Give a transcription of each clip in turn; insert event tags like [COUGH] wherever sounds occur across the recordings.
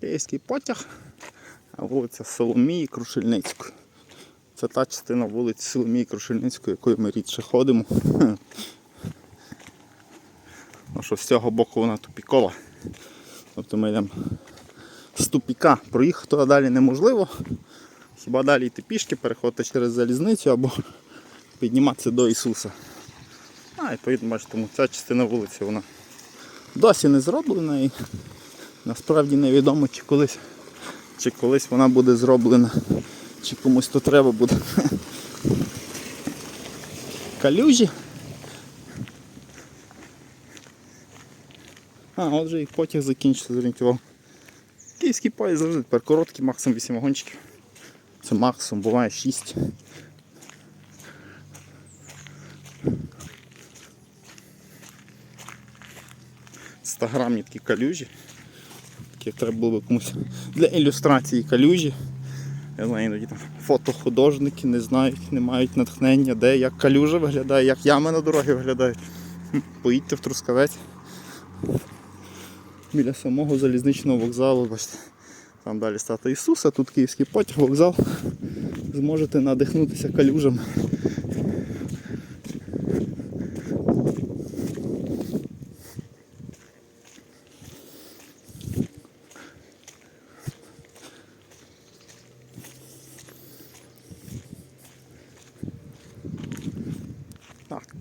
Київський потяг, а вулиця Соломії Крушельницької. Це та частина вулиці Соломії Крушельницької, якою ми рідше ходимо. Ну що з цього боку вона тупікова. Тобто ми йдемо з тупіка. Проїхати туди далі неможливо. Хіба далі йти пішки, переходити через залізницю або підніматися до Ісуса. А, відповідно, бачите, тому ця частина вулиці вона досі не зроблена і насправді невідомо, чи колись, чи колись вона буде зроблена, чи комусь то треба буде. Калюжі. А, от вже і потяг закінчився, зорієнтував. Київський поїзд завжди тепер короткий, максимум 8 вагончиків. Це максимум, буває 6. Інстаграмні такі калюжі. Такі треба було б комусь для ілюстрації калюжі. Я знаю, іноді там фотохудожники не знають, не мають натхнення, де як калюжа виглядає, як ями на дорогі виглядають. Поїдьте в Трускавець. Біля самого залізничного вокзалу, бачите. Там далі стата Ісуса, тут київський потяг, вокзал. Зможете надихнутися калюжами.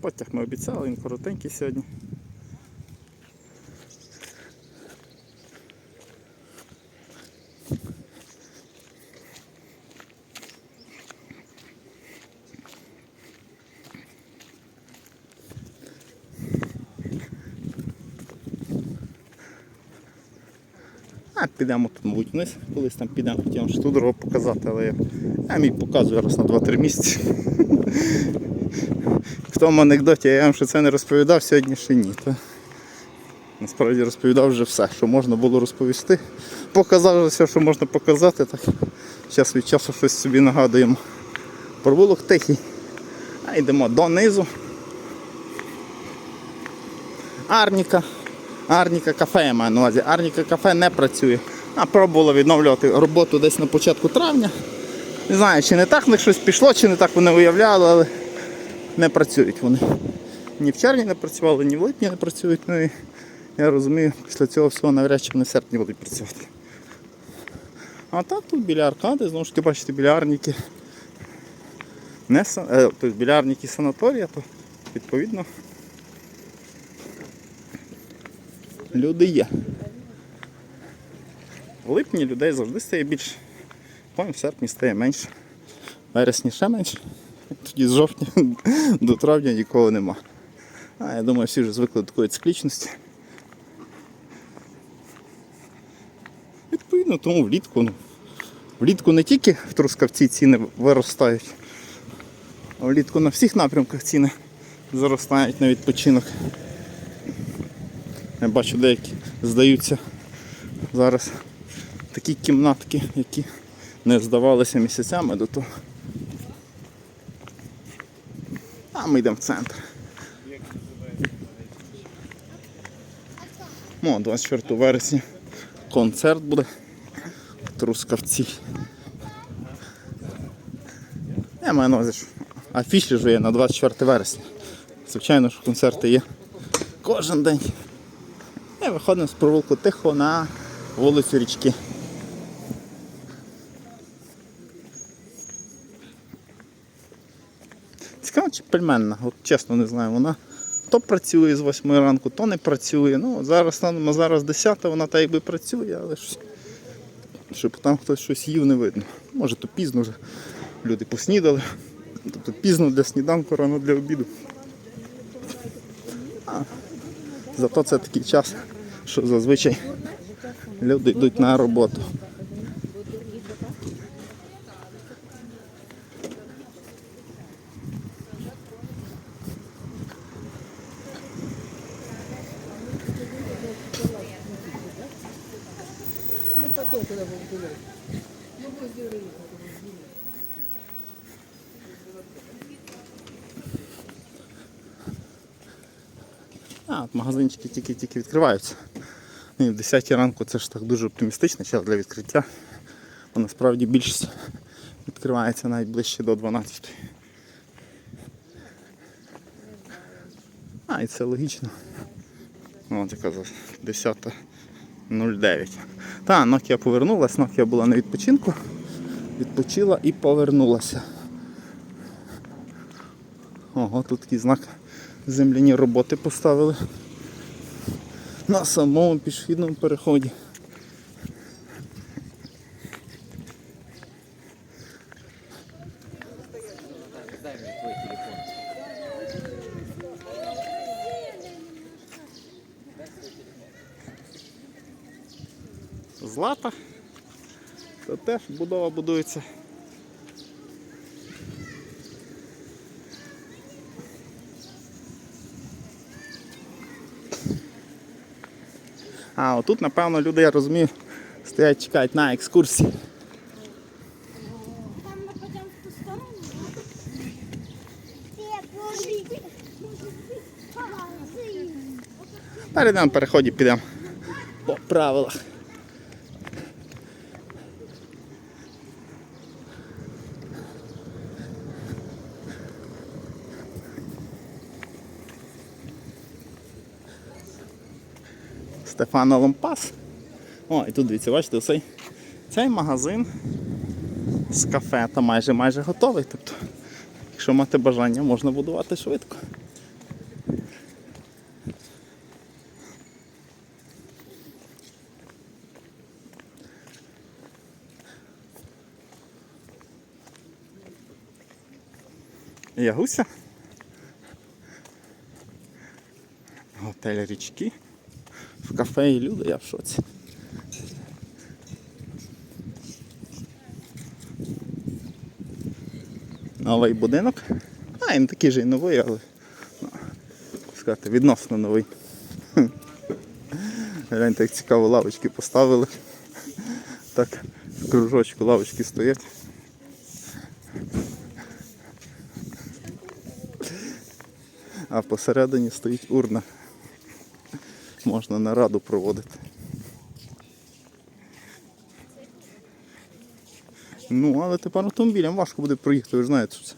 Потяг ми обіцяли, він коротенький сьогодні. А, підемо тут, мабуть, вниз, колись там підемо, хотів вам ще ту дорогу показати, але я, я мій показую раз на 2-3 місяці. В тому анекдоті я вам ще це не розповідав, сьогодні ще ні. То насправді розповідав вже все, що можна було розповісти. Показав все, що можна показати, так час від часу щось собі нагадуємо. Провулок тихий. А йдемо донизу. Арніка. Арніка кафе я маю на увазі. Арніка кафе не працює. А пробувала відновлювати роботу десь на початку травня. Не знаю, чи не так в них щось пішло, чи не так вони уявляли, але не працюють вони. Ні в червні не працювали, ні в липні не працюють. Ну і я розумію, після цього всього навряд чи вони в серпні будуть працювати. А так тут біля аркади, знову ж таки, бачите, біля арніки. Не, са- е, тобто біля арніки санаторія, то відповідно люди є. В липні людей завжди стає більше. Потім в серпні стає менше. В вересні ще менше. Тоді з жовтня [LAUGHS] до травня нікого нема. А я думаю, всі вже звикли до такої циклічності. Відповідно, тому влітку. Ну, влітку не тільки в Трускавці ціни виростають, а влітку на всіх напрямках ціни зростають на відпочинок. Я бачу деякі здаються зараз такі кімнатки, які не здавалися місяцями до того. А ми йдемо в центр. О, 24 вересня концерт буде Трускавці. Я маю на увазі, що афіші ж є на 24 вересня. Звичайно, що концерти є кожен день. І виходимо з провулку тихо на вулицю річки. Цікаво, чи пельменна, от чесно не знаю, вона то працює з 8 ранку, то не працює. Ну, зараз зараз 10, вона та якби працює, але ж щоб там хтось щось їв, не видно. Може то пізно вже люди поснідали. Тобто пізно для сніданку, рано для обіду. А, зато це такий час, що зазвичай люди йдуть на роботу. А, от магазинчики тільки-тільки відкриваються. І в 10 ранку це ж так дуже оптимістичний час для відкриття. Бо насправді більшість відкривається навіть ближче до 12. А, і це логічно. От яка за 10.09. Та, Nokia повернулась, Nokia була на відпочинку. Відпочила і повернулася. Ого, тут такий знак земляні роботи поставили. На самому пішохідному переході. Злата. Це теж будова будується. А, отут, напевно, люди, я розумію, стоять, чекають на екскурсії. Там ми підемо в ту сторону. Перейдемо на переході, підемо по правилах. Стефано Лампас. О, і тут дивіться, бачите, цей, цей магазин з кафе та майже майже готовий. Тобто, якщо мати бажання, можна будувати швидко. Ягуся. Готель річки. Кафе і люди, я в шоці. Новий будинок. А, він такий же й новий, але ну, сказати, відносно новий. Гляньте, як цікаво лавочки поставили. Так, в кружочку лавочки стоять. А посередині стоїть урна. Можна нараду проводити. Ну, але тепер автомобілям важко буде проїхати, ви ж знаєте, що це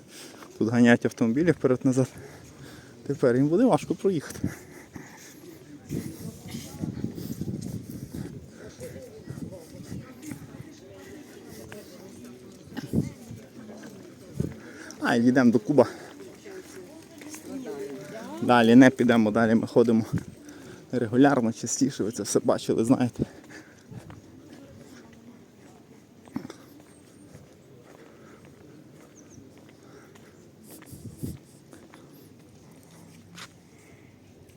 тут ганять автомобілі вперед-назад. Тепер їм буде важко проїхати. А, йдемо до Куба. Далі не підемо, далі ми ходимо регулярно, частіше, ви це все бачили, знаєте.